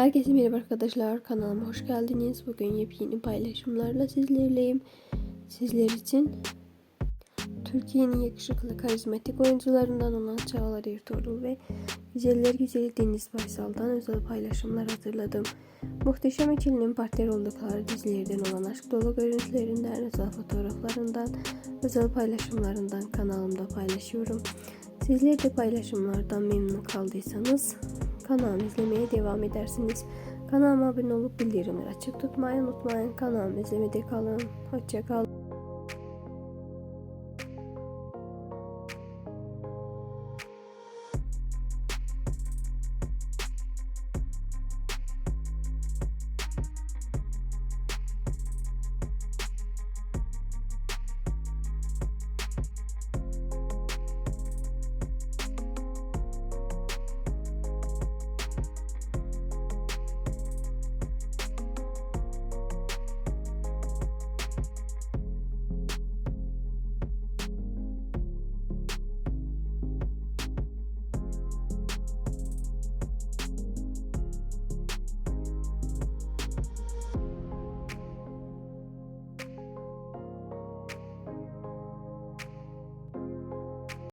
Herkese merhaba arkadaşlar kanalıma hoş geldiniz. Bugün yepyeni paylaşımlarla sizlerleyim. Sizler için Türkiye'nin yakışıklı karizmatik oyuncularından olan Çağlar Ertuğrul ve Güzeller Güzeli Deniz Baysal'dan özel paylaşımlar hazırladım. Muhteşem ikilinin partner oldukları dizilerden olan aşk dolu görüntülerinden, özel fotoğraflarından, özel paylaşımlarından kanalımda paylaşıyorum. Sizler de paylaşımlardan memnun kaldıysanız kanalımı izlemeye devam edersiniz. Kanalıma abone olup bildirimleri açık tutmayı unutmayın. Kanalımı izlemede kalın. Hoşçakalın.